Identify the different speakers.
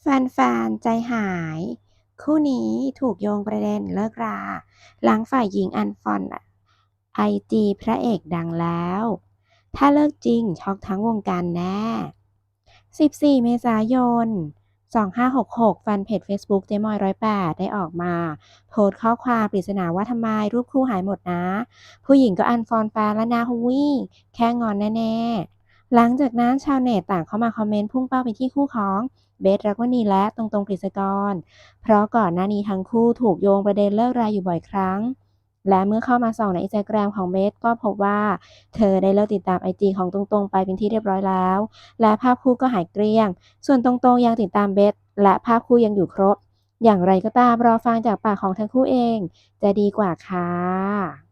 Speaker 1: แฟนๆ ใจหาย คู่นี้ถูกโยงประเด็นเลิกรา หลังฝ่ายหญิงอันฟอนไอจีพระเอกดังแล้ว ถ้าเลิกจริงช็อกทั้งวงการแน่ 14 เมษายน 2566 แฟนเพจ Facebook เจมอย108ได้ออกมา โพสข้อความปริศนาว่าทำไมรูปคู่หายหมดนะ ผู้หญิงก็อันฟอนแฟนแล้วนะฮุยแค่งอนแน่ๆ หลังจากนั้นชาวเน็ตต่างเข้ามาคอมเมนต์พุ่งเป้าไปที่คู่ของเบสรักวณีและตรงตรงกฤษกร เพราะก่อนหน้านี้ทั้งคู่ถูกโยงประเด็นเลิกราอยู่บ่อยครั้ง และเมื่อเข้ามาส่องในอินสตาแกรมของเบสก็พบว่า เธอได้เลิกติดตามไอจีของตรงๆไปเป็นที่เรียบร้อยแล้ว และภาพคู่ก็หายเกลี้ยง ส่วนตรงๆยังติดตามเบสและภาพคู่ยังอยู่ครบ อย่างไรก็ตามรอฟังจากปากของทั้งคู่เอง จะดีกว่าค่ะ